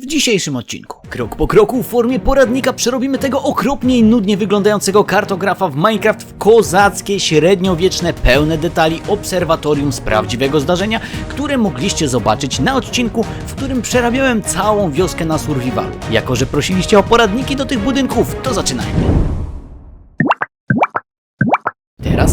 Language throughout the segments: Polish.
W dzisiejszym odcinku, krok po kroku w formie poradnika przerobimy tego okropnie i nudnie wyglądającego kartografa w Minecraft w kozackie, średniowieczne, pełne detali obserwatorium z prawdziwego zdarzenia, które mogliście zobaczyć na odcinku, w którym przerabiałem całą wioskę na survivalu. Jako, że prosiliście o poradniki do tych budynków, to zaczynajmy.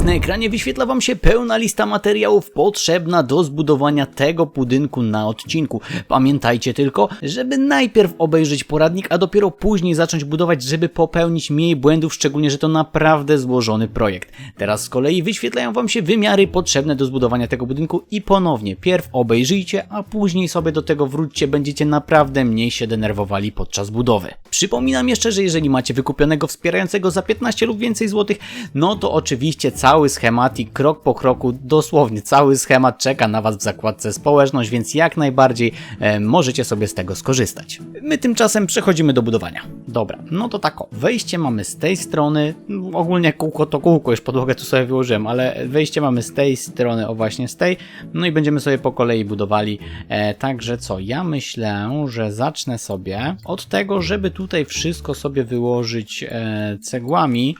Na ekranie wyświetla Wam się pełna lista materiałów potrzebna do zbudowania tego budynku na odcinku. Pamiętajcie tylko, żeby najpierw obejrzeć poradnik, a dopiero później zacząć budować, żeby popełnić mniej błędów, szczególnie, że to naprawdę złożony projekt. Teraz z kolei wyświetlają Wam się wymiary potrzebne do zbudowania tego budynku i ponownie, pierw obejrzyjcie, a później sobie do tego wróćcie, będziecie naprawdę mniej się denerwowali podczas budowy. Przypominam jeszcze, że jeżeli macie wykupionego wspierającego za 15 lub więcej złotych, no to oczywiście cały schematik, krok po kroku, dosłownie cały schemat czeka na Was w zakładce społeczność, więc jak najbardziej e, możecie sobie z tego skorzystać. My tymczasem przechodzimy do budowania. Dobra, no to tak wejście mamy z tej strony, ogólnie kółko to kółko, już podłogę tu sobie wyłożyłem, ale wejście mamy z tej strony, o właśnie z tej, no i będziemy sobie po kolei budowali. E, także co, ja myślę, że zacznę sobie od tego, żeby tutaj wszystko sobie wyłożyć e, cegłami,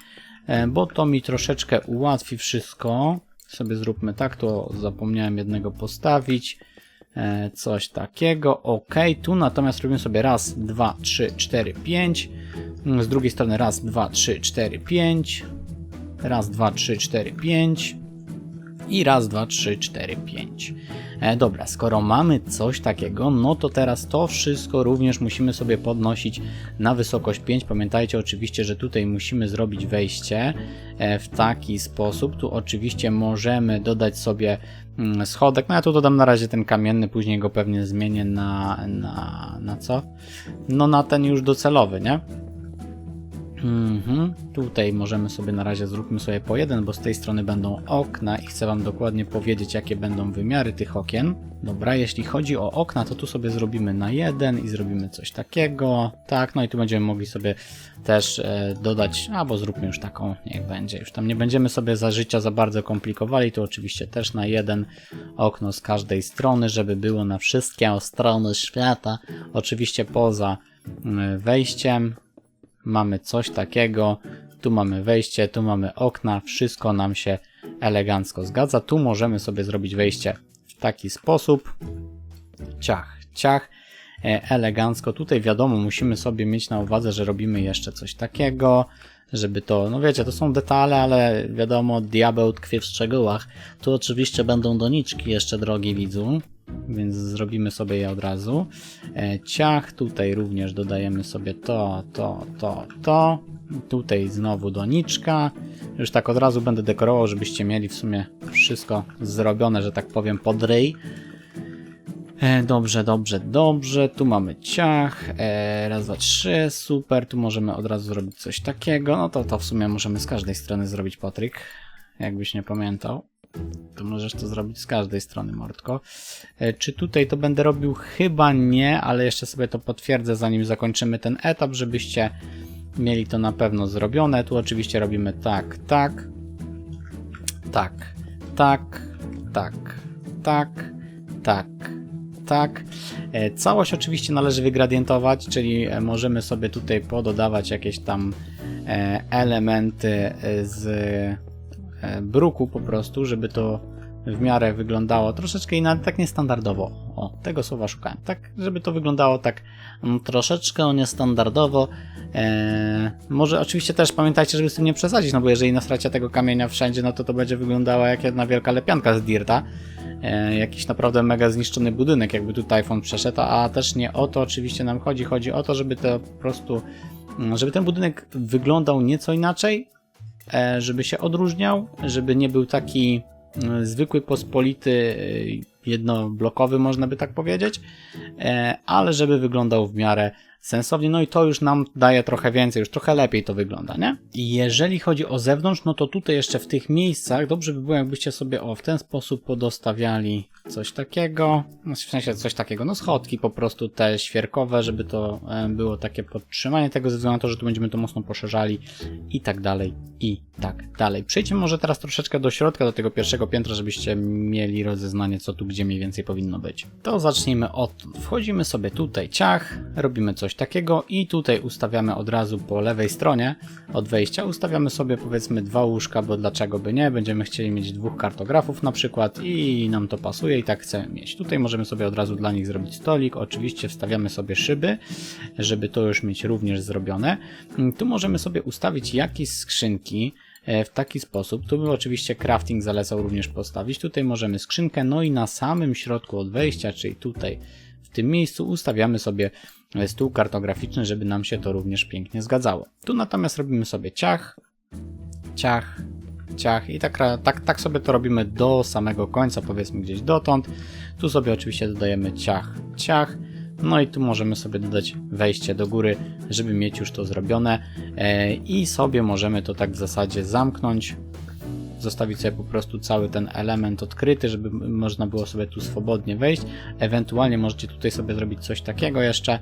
bo to mi troszeczkę ułatwi wszystko. Sobie zróbmy tak, to zapomniałem jednego postawić. E, Coś takiego, ok. Tu natomiast robimy sobie raz, dwa, trzy, cztery, pięć. Mm, Z drugiej strony raz, dwa, trzy, cztery, pięć. Raz, dwa, trzy, cztery, pięć. I raz, dwa, trzy, cztery, pięć. E, dobra, skoro mamy coś takiego, no to teraz to wszystko również musimy sobie podnosić na wysokość 5. Pamiętajcie oczywiście, że tutaj musimy zrobić wejście e, w taki sposób. Tu oczywiście możemy dodać sobie mm, schodek. No ja tu dodam na razie ten kamienny, później go pewnie zmienię na, na, na co? No na ten już docelowy, nie? Mhm. Tutaj możemy sobie na razie zróbmy sobie po jeden, bo z tej strony będą okna i chcę Wam dokładnie powiedzieć, jakie będą wymiary tych okien. Dobra, jeśli chodzi o okna, to tu sobie zrobimy na jeden i zrobimy coś takiego. Tak, no i tu będziemy mogli sobie też e, dodać, albo zróbmy już taką, niech będzie. Już tam nie będziemy sobie za życia za bardzo komplikowali, tu oczywiście też na jeden okno z każdej strony, żeby było na wszystkie strony świata. Oczywiście poza mm, wejściem, mamy coś takiego, tu mamy wejście, tu mamy okna, wszystko nam się elegancko zgadza. Tu możemy sobie zrobić wejście w taki sposób. Ciach, ciach, e, elegancko. Tutaj wiadomo, musimy sobie mieć na uwadze, że robimy jeszcze coś takiego, żeby to, no wiecie, to są detale, ale wiadomo, diabeł tkwi w szczegółach. Tu oczywiście będą doniczki jeszcze, drogi widzu, więc zrobimy sobie je od razu. E, Ciach, tutaj również dodajemy sobie to, to, to, to. Tutaj znowu doniczka. Już tak od razu będę dekorował, żebyście mieli w sumie wszystko zrobione, że tak powiem, pod ryj. E, Dobrze, dobrze, dobrze. Tu mamy ciach. E, raz, dwa, trzy. Super. Tu możemy od razu zrobić coś takiego. No to to w sumie możemy z każdej strony zrobić, Patryk. Jakbyś nie pamiętał. To możesz to zrobić z każdej strony, Mordko. E, Czy tutaj to będę robił? Chyba nie, ale jeszcze sobie to potwierdzę, zanim zakończymy ten etap, żebyście mieli to na pewno zrobione. Tu oczywiście robimy tak, tak, tak, tak, tak, tak, tak, tak. E, Całość oczywiście należy wygradientować, czyli e, możemy sobie tutaj pododawać jakieś tam elementy z bruku po prostu, żeby to w miarę wyglądało troszeczkę inaczej, tak niestandardowo. O, tego słowa szukałem. Tak, żeby to wyglądało tak mm, troszeczkę niestandardowo. E, może oczywiście też pamiętajcie, żeby z tym nie przesadzić, no bo jeżeli nastracie tego kamienia wszędzie, no to to będzie wyglądała jak jedna wielka lepianka z dirta. E, jakiś naprawdę mega zniszczony budynek, jakby tu Typhoon przeszedł, a też nie o to oczywiście nam chodzi. Chodzi o to, żeby to po prostu, mm, żeby ten budynek wyglądał nieco inaczej, e, żeby się odróżniał, żeby nie był taki mm, zwykły, pospolity, e, jednoblokowy, można by tak powiedzieć, e, ale żeby wyglądał w miarę sensownie, no i to już nam daje trochę więcej, już trochę lepiej to wygląda, nie? I jeżeli chodzi o zewnątrz, no to tutaj jeszcze w tych miejscach dobrze by było, jakbyście sobie o w ten sposób podostawiali coś takiego, no w sensie coś takiego, no schodki po prostu te świerkowe, żeby to e, było takie podtrzymanie tego ze względu na to, że tu będziemy to mocno poszerzali i tak dalej, i tak dalej. Przejdźmy może teraz troszeczkę do środka, do tego pierwszego piętra, żebyście mieli rozeznanie, co tu gdzie mniej więcej powinno być. To zacznijmy od, wchodzimy sobie tutaj ciach, robimy coś takiego i tutaj ustawiamy od razu po lewej stronie od wejścia, ustawiamy sobie powiedzmy dwa łóżka, bo dlaczego by nie, będziemy chcieli mieć dwóch kartografów na przykład i nam to pasuje i tak chcemy mieć. Tutaj możemy sobie od razu dla nich zrobić stolik, oczywiście wstawiamy sobie szyby, żeby to już mieć również zrobione. Tu możemy sobie ustawić jakieś skrzynki, e, w taki sposób. Tu bym oczywiście crafting zalecał również postawić. Tutaj możemy skrzynkę, no i na samym środku od wejścia, czyli tutaj w tym miejscu ustawiamy sobie stół kartograficzny, żeby nam się to również pięknie zgadzało. Tu natomiast robimy sobie ciach, ciach, ciach i tak, tak, tak sobie to robimy do samego końca, powiedzmy gdzieś dotąd. Tu sobie oczywiście dodajemy ciach, ciach. No i tu możemy sobie dodać wejście do góry, żeby mieć już to zrobione e, i sobie możemy to tak w zasadzie zamknąć, zostawić sobie po prostu cały ten element odkryty, żeby można było sobie tu swobodnie wejść. Ewentualnie możecie tutaj sobie zrobić coś takiego jeszcze,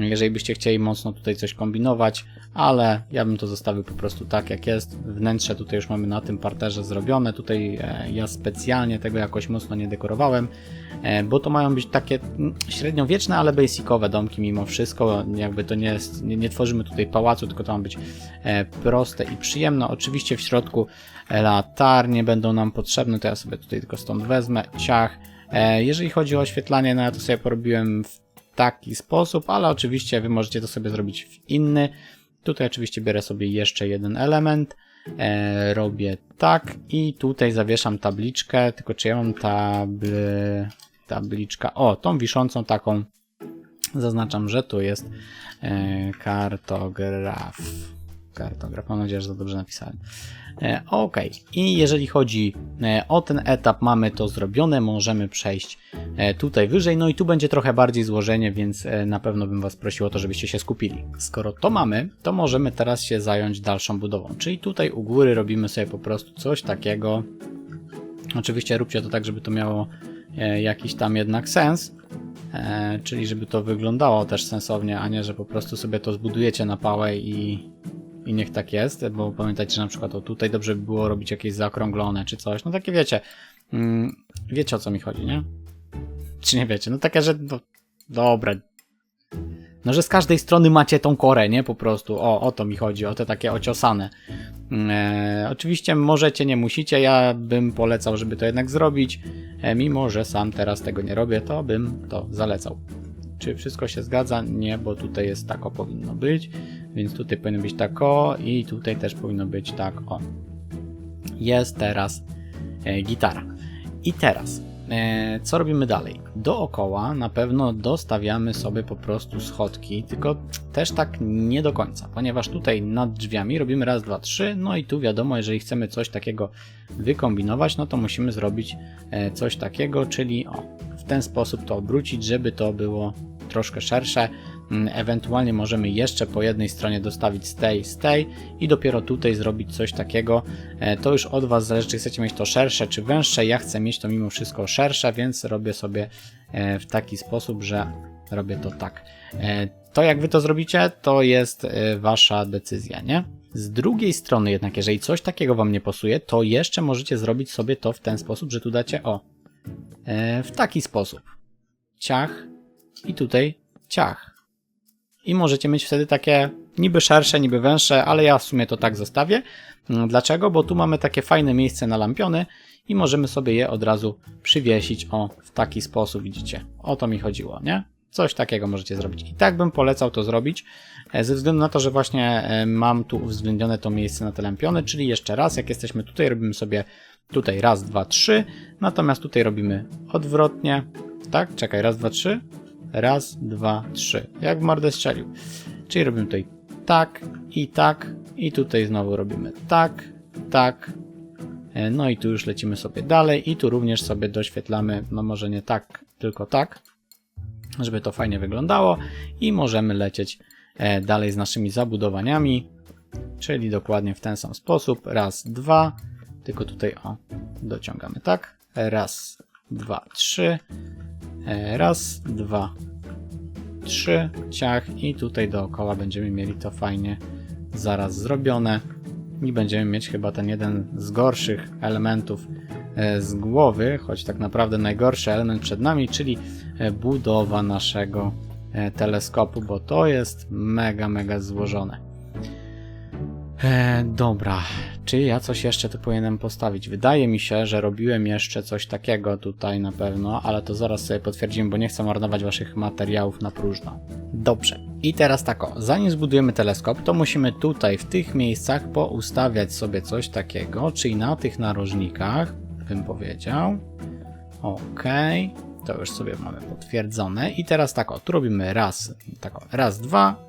jeżeli byście chcieli mocno tutaj coś kombinować, ale ja bym to zostawił po prostu tak jak jest. Wnętrze tutaj już mamy na tym parterze zrobione, tutaj e, ja specjalnie tego jakoś mocno nie dekorowałem, e, bo to mają być takie mm, średniowieczne, ale basicowe domki mimo wszystko, jakby to nie jest, nie, nie tworzymy tutaj pałacu, tylko to ma być e, proste i przyjemne. Oczywiście w środku latarnie będą nam potrzebne, to ja sobie tutaj tylko stąd wezmę, ciach. Jeżeli chodzi o oświetlanie, no ja to sobie porobiłem w taki sposób, ale oczywiście Wy możecie to sobie zrobić w inny. Tutaj oczywiście biorę sobie jeszcze jeden element, e, robię tak i tutaj zawieszam tabliczkę, tylko czy ja mam tabl... tabliczka, o, tą wiszącą taką, zaznaczam, że tu jest e, kartograf. Kartograf, mam nadzieję, że to dobrze napisałem. E, ok, i jeżeli chodzi e, o ten etap, mamy to zrobione, możemy przejść e, tutaj wyżej, no i tu będzie trochę bardziej złożenie, więc na pewno bym Was prosił o to, żebyście się skupili. Skoro to mamy, to możemy teraz się zająć dalszą budową, czyli tutaj u góry robimy sobie po prostu coś takiego. Oczywiście róbcie to tak, żeby to miało jakiś tam jednak sens, czyli żeby to wyglądało też sensownie, a nie, że po prostu sobie to zbudujecie na pałę i i niech tak jest, bo pamiętajcie, że na przykład o tutaj dobrze by było robić jakieś zaokrąglone czy coś, no takie wiecie, mm, wiecie o co mi chodzi, nie? Czy nie wiecie? No takie, że no, dobra, no, że z każdej strony macie tą korę, nie? Po prostu. O, o to mi chodzi, o te takie ociosane. E, oczywiście możecie, nie musicie. Ja bym polecał, żeby to jednak zrobić. E, mimo, że sam teraz tego nie robię, to bym to zalecał. Czy wszystko się zgadza? Nie, bo tutaj jest tak, o powinno być. Więc tutaj powinno być tak o i tutaj też powinno być tak o. Jest teraz e, gitara. I teraz, e, co robimy dalej? Dookoła na pewno dostawiamy sobie po prostu schodki, tylko też tak nie do końca, ponieważ tutaj nad drzwiami robimy raz, dwa, trzy, no i tu wiadomo, jeżeli chcemy coś takiego wykombinować, no to musimy zrobić e, coś takiego, czyli o, w ten sposób to obrócić, żeby to było troszkę szersze. Mm, ewentualnie możemy jeszcze po jednej stronie dostawić z tej, z tej i dopiero tutaj zrobić coś takiego. E, to już od Was zależy, czy chcecie mieć to szersze, czy węższe. Ja chcę mieć to mimo wszystko szersze, więc robię sobie e, w taki sposób, że robię to tak. E, to jak Wy to zrobicie, to jest Wasza decyzja, nie? Z drugiej strony jednak, jeżeli coś takiego Wam nie pasuje, to jeszcze możecie zrobić sobie to w ten sposób, że tu dacie o, w taki sposób. Ciach i tutaj ciach i możecie mieć wtedy takie niby szersze, niby węższe, ale ja w sumie to tak zostawię. Mm, dlaczego? Bo tu mamy takie fajne miejsce na lampiony i możemy sobie je od razu przywiesić o w taki sposób, widzicie. O to mi chodziło, nie? Coś takiego możecie zrobić. I tak bym polecał to zrobić, e, ze względu na to, że właśnie e, mam tu uwzględnione to miejsce na te lampiony, czyli jeszcze raz, jak jesteśmy tutaj, robimy sobie tutaj raz, dwa, trzy, natomiast tutaj robimy odwrotnie, tak? Czekaj, raz, dwa, trzy, Raz, dwa, trzy. Jak w mordę strzelił. Czyli robimy tutaj tak i tak. I tutaj znowu robimy tak, tak. E, no i tu już lecimy sobie dalej. I tu również sobie doświetlamy, no może nie tak, tylko tak. żeby to fajnie wyglądało i możemy lecieć e, dalej z naszymi zabudowaniami, czyli dokładnie w ten sam sposób. Raz, dwa, tylko tutaj o, dociągamy tak. Raz, dwa, trzy. E, Raz, dwa, trzy, ciach i tutaj dookoła będziemy mieli to fajnie zaraz zrobione i będziemy mieć chyba ten jeden z gorszych elementów e, z głowy, choć tak naprawdę najgorszy element przed nami, czyli e, budowa naszego teleskopu, bo to jest mega, mega złożone. Dobra, czy ja coś jeszcze tu powinienem postawić? Wydaje mi się, że robiłem jeszcze coś takiego tutaj na pewno, ale to zaraz sobie potwierdzimy, bo nie chcę marnować waszych materiałów na próżno. Dobrze. I teraz tak o, zanim zbudujemy teleskop, to musimy tutaj w tych miejscach poustawiać sobie coś takiego, czyli na tych narożnikach, bym powiedział. Okej, to już sobie mamy potwierdzone. I teraz tak o, tu robimy raz, tak o, raz, dwa,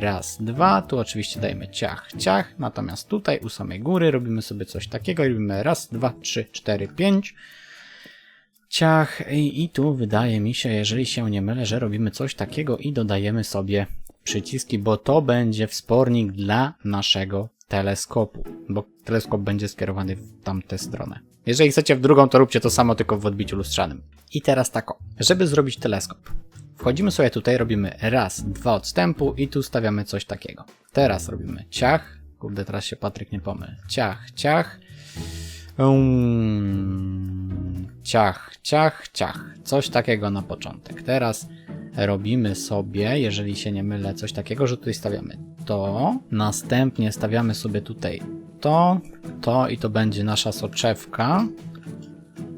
raz, dwa, tu oczywiście dajemy ciach, ciach, natomiast tutaj u samej góry robimy sobie coś takiego, robimy raz, dwa, trzy, cztery, pięć, ciach i, i tu wydaje mi się, jeżeli się nie mylę, że robimy coś takiego i dodajemy sobie przyciski, bo to będzie wspornik dla naszego teleskopu, bo teleskop będzie skierowany w tamtę stronę. Jeżeli chcecie w drugą, to róbcie to samo, tylko w odbiciu lustrzanym. I teraz tak o, żeby zrobić teleskop, wchodzimy sobie tutaj, robimy raz, dwa odstępu i tu stawiamy coś takiego. Teraz robimy ciach, kurde, teraz się Patryk nie pomyl, ciach, ciach, Um, ciach, ciach, ciach. Coś takiego na początek. Teraz robimy sobie, jeżeli się nie mylę, coś takiego, że tutaj stawiamy to. Następnie stawiamy sobie tutaj to, to i to będzie nasza soczewka.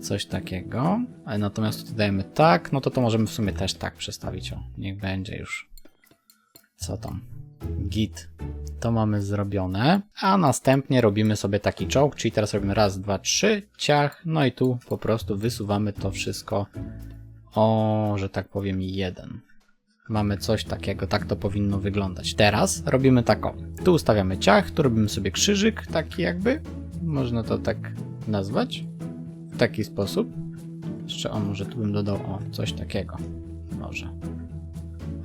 Coś takiego. Ale Natomiast tutaj dajemy tak, no to to możemy w sumie też tak przestawić. O, niech będzie już. Co tam? Git to mamy zrobione, a następnie robimy sobie taki czołg, czyli teraz robimy raz, dwa, trzy, ciach, no i tu po prostu wysuwamy to wszystko o, że tak powiem, jeden. Mamy coś takiego, tak to powinno wyglądać. Teraz robimy tak o, tu ustawiamy ciach, tu robimy sobie krzyżyk, taki jakby, można to tak nazwać, taki sposób. Jeszcze o, może tu bym dodał o, coś takiego, może.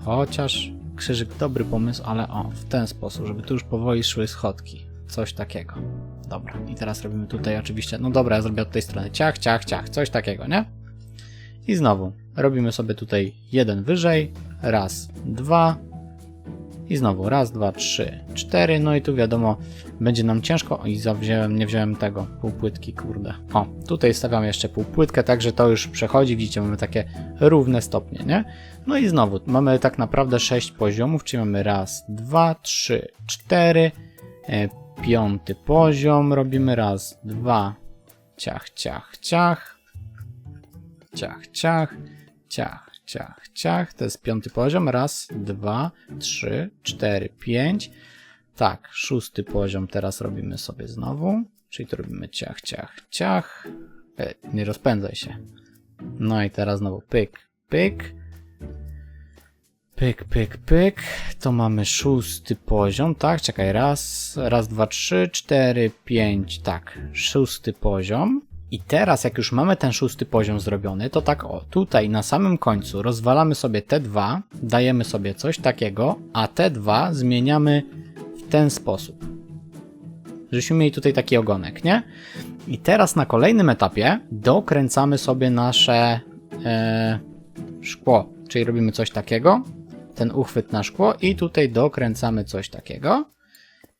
Chociaż krzyżyk dobry pomysł, ale o, w ten sposób, żeby tu już powoli szły schodki. Coś takiego. Dobra, i teraz robimy tutaj oczywiście, no dobra, ja zrobię od tej strony ciach, ciach, ciach, coś takiego, nie? I znowu, robimy sobie tutaj jeden wyżej, raz, dwa, i znowu raz, dwa, trzy, cztery, no i tu wiadomo, będzie nam ciężko. O, i zawziąłem, nie wziąłem tego, półpłytki, kurde. O, tutaj stawiam jeszcze półpłytkę, także to już przechodzi, widzicie, mamy takie równe stopnie, nie? No i znowu, mamy tak naprawdę sześć poziomów, czyli mamy raz, dwa, trzy, cztery, e, piąty poziom, robimy raz, dwa, ciach, ciach, ciach, ciach, ciach, ciach, ciach, ciach. To jest piąty poziom. Raz, dwa, trzy, cztery, pięć. Tak, szósty poziom teraz robimy sobie znowu. Czyli to robimy ciach, ciach, ciach. E, nie rozpędzaj się. No i teraz znowu pyk, pyk. Pyk, pyk, pyk. To mamy szósty poziom, tak? Czekaj, raz, raz, dwa, trzy, cztery, pięć, tak. Szósty poziom. I teraz, jak już mamy ten szósty poziom zrobiony, to tak o, tutaj na samym końcu rozwalamy sobie te dwa, dajemy sobie coś takiego, a te dwa zmieniamy w ten sposób. Żeśmy mieli tutaj taki ogonek, nie? I teraz na kolejnym etapie dokręcamy sobie nasze e, szkło, czyli robimy coś takiego, ten uchwyt na szkło i tutaj dokręcamy coś takiego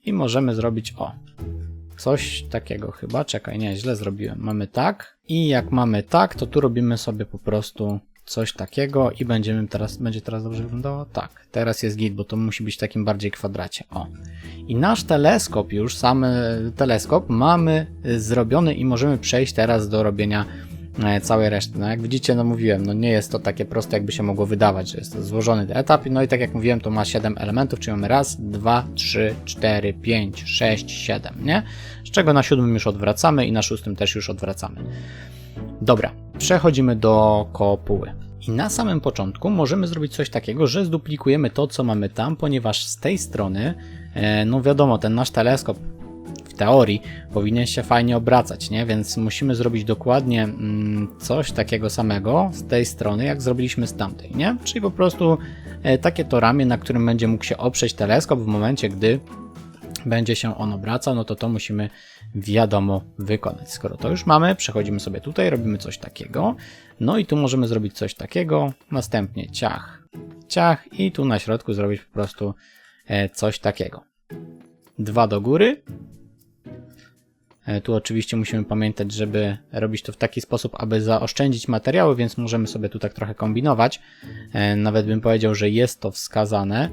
i możemy zrobić o, Coś takiego chyba. Czekaj, nie, źle zrobiłem. Mamy tak. I jak mamy tak, to tu robimy sobie po prostu coś takiego i będziemy teraz, będzie teraz dobrze wyglądało? Tak, teraz jest git, bo to musi być w takim bardziej kwadracie. O. I nasz teleskop już, sam teleskop mamy zrobiony i możemy przejść teraz do robienia e, całej reszty. No jak widzicie, no mówiłem, no nie jest to takie proste, jakby się mogło wydawać, że jest to złożony etap. No i tak jak mówiłem, to ma 7 elementów, czyli mamy raz, dwa, trzy, cztery, pięć, sześć, siedem, nie? Z czego na siódmym już odwracamy i na szóstym też już odwracamy. Dobra, przechodzimy do kopuły. I na samym początku możemy zrobić coś takiego, że zduplikujemy to, co mamy tam, ponieważ z tej strony, e, no wiadomo, ten nasz teleskop w teorii powinien się fajnie obracać, nie? Więc musimy zrobić dokładnie mm, coś takiego samego z tej strony, jak zrobiliśmy z tamtej, nie? Czyli po prostu e, takie to ramię, na którym będzie mógł się oprzeć teleskop w momencie, gdy będzie się on obracał, no to to musimy wiadomo wykonać. Skoro to już mamy, przechodzimy sobie tutaj, robimy coś takiego. No i tu możemy zrobić coś takiego, następnie ciach, ciach i tu na środku zrobić po prostu e, coś takiego. Dwa do góry. E, Tu oczywiście musimy pamiętać, żeby robić to w taki sposób, aby zaoszczędzić materiały, więc możemy sobie tu tak trochę kombinować. E, Nawet bym powiedział, że jest to wskazane.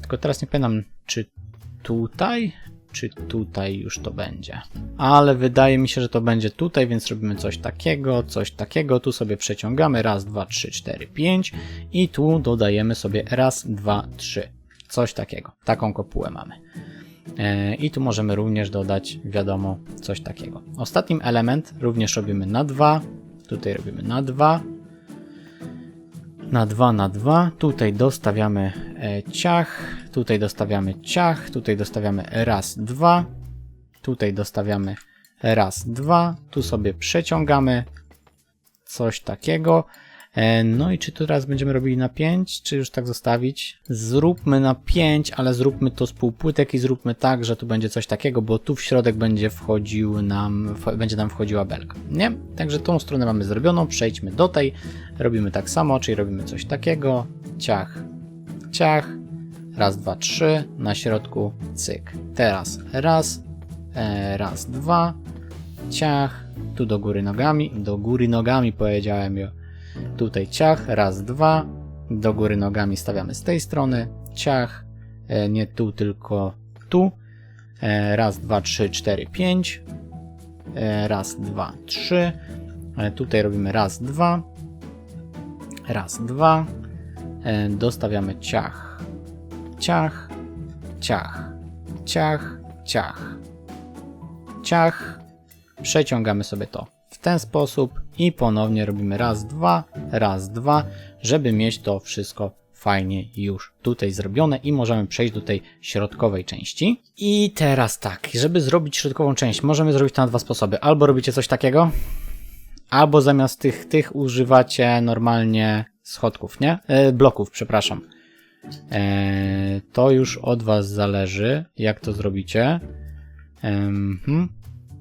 Tylko teraz nie pamiętam, czy tutaj, czy tutaj już to będzie. Ale wydaje mi się, że to będzie tutaj, więc robimy coś takiego, coś takiego. Tu sobie przeciągamy raz, dwa, trzy, cztery, pięć i tu dodajemy sobie raz, dwa, trzy. Coś takiego. Taką kopułę mamy. E, I tu możemy również dodać, wiadomo, coś takiego. Ostatnim element również robimy na 2. Tutaj robimy na 2. Na 2, na 2. Tutaj dostawiamy e, ciach. Tutaj dostawiamy ciach. Tutaj dostawiamy raz, dwa. Tutaj dostawiamy raz, dwa. Tu sobie przeciągamy coś takiego. E, No i czy tu teraz będziemy robili na 5, czy już tak zostawić? Zróbmy na 5, ale zróbmy to z półpłytek i zróbmy tak, że tu będzie coś takiego, bo tu w środek będzie wchodził nam, będzie nam wchodziła belka, nie? Także tą stronę mamy zrobioną, przejdźmy do tej, robimy tak samo, czyli robimy coś takiego, ciach, ciach, raz, dwa, trzy, na środku, cyk. Teraz raz, e, raz, dwa, ciach, tu do góry nogami, do góry nogami powiedziałem jo. Tutaj ciach, raz, dwa, do góry nogami stawiamy z tej strony, ciach, e, nie tu, tylko tu, e, raz, dwa, trzy, cztery, pięć, e, raz, dwa, trzy, tutaj robimy raz, dwa, raz, dwa, dostawiamy ciach, ciach, ciach, ciach, ciach, ciach, przeciągamy sobie to w ten sposób i ponownie robimy raz, dwa, raz, dwa, żeby mieć to wszystko fajnie już tutaj zrobione i możemy przejść do tej środkowej części. I teraz tak, żeby zrobić środkową część, możemy zrobić to na dwa sposoby. Albo robicie coś takiego, albo zamiast tych, tych używacie normalnie schodków, nie? E, bloków, przepraszam. E, to już od Was zależy, jak to zrobicie. Mhm.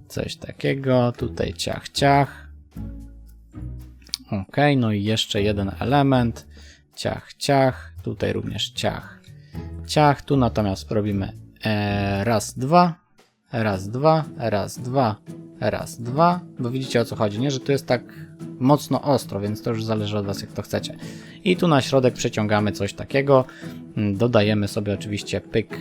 Coś takiego, tutaj ciach, ciach. Ok, no i jeszcze jeden element. Ciach, ciach. Tutaj również ciach, ciach. Tu natomiast robimy e, raz, dwa, raz, dwa, raz, dwa, raz, dwa. Bo widzicie o co chodzi, nie? Że tu jest tak mocno ostro, więc to już zależy od Was, jak to chcecie. I tu na środek przeciągamy coś takiego. Dodajemy sobie oczywiście pyk,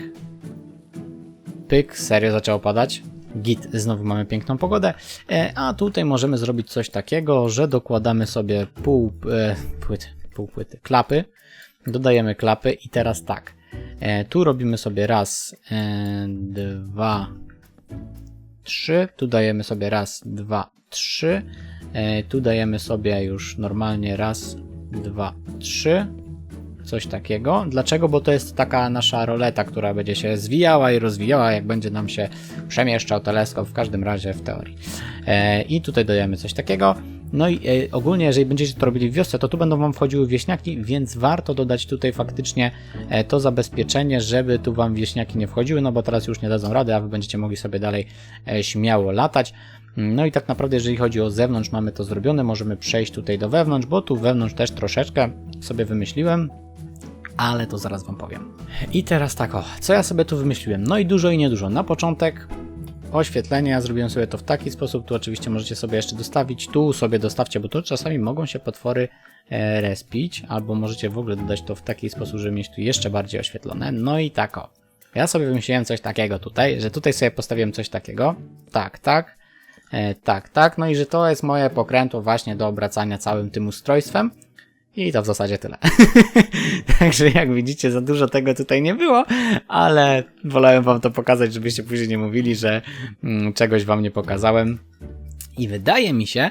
pyk, serio zaczęło padać. Git, znowu mamy piękną pogodę. E, a tutaj możemy zrobić coś takiego, że dokładamy sobie pół e, płyty, pół płyty, klapy. Dodajemy klapy i teraz tak. E, tu robimy sobie raz, dwa, trzy. Tu dajemy sobie raz, dwa, trzy. Tu dajemy sobie już normalnie raz, dwa, trzy coś takiego. Dlaczego? Bo to jest taka nasza roleta, która będzie się zwijała i rozwijała, jak będzie nam się przemieszczał teleskop, w każdym razie w teorii. E, I tutaj dajemy coś takiego. No i e, ogólnie, jeżeli będziecie to robili w wiosce, to tu będą Wam wchodziły wieśniaki, więc warto dodać tutaj faktycznie e, to zabezpieczenie, żeby tu Wam wieśniaki nie wchodziły, no bo teraz już nie dadzą rady, a Wy będziecie mogli sobie dalej e, śmiało latać. No i tak naprawdę, jeżeli chodzi o zewnątrz, mamy to zrobione, możemy przejść tutaj do wewnątrz, bo tu wewnątrz też troszeczkę sobie wymyśliłem ale to zaraz Wam powiem. I teraz tak, o, co ja sobie tu wymyśliłem? No i dużo i niedużo. Na początek oświetlenie, ja zrobiłem sobie to w taki sposób, tu oczywiście możecie sobie jeszcze dostawić, tu sobie dostawcie, bo tu czasami mogą się potwory e, respić, albo możecie w ogóle dodać to w taki sposób, żeby mieć tu jeszcze bardziej oświetlone. No i tak o. Ja sobie wymyśliłem coś takiego tutaj, że tutaj sobie postawiłem coś takiego. Tak, tak. E, tak, tak. No i że to jest moje pokrętło właśnie do obracania całym tym ustrojstwem. I to w zasadzie tyle. Także jak widzicie, za dużo tego tutaj nie było, ale wolałem wam to pokazać, żebyście później nie mówili, że mm, czegoś wam nie pokazałem. I wydaje mi się,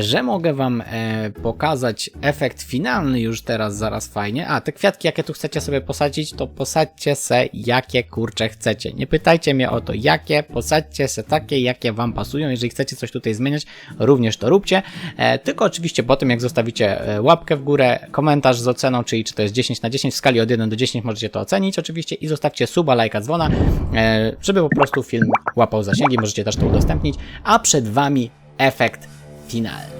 że mogę wam e, pokazać efekt finalny już teraz zaraz fajnie. A te kwiatki, jakie tu chcecie sobie posadzić, to posadźcie se jakie kurcze chcecie. Nie pytajcie mnie o to, jakie, posadźcie se takie, jakie wam pasują. Jeżeli chcecie coś tutaj zmieniać, również to róbcie. E, tylko oczywiście po tym, jak zostawicie e, łapkę w górę, komentarz z oceną, czyli czy to jest 10 na 10, w skali od 1 do 10 możecie to ocenić oczywiście i zostawcie suba, lajka, dzwona, żeby po prostu film łapał zasięgi, możecie też to udostępnić, a przed wami efekt finalny.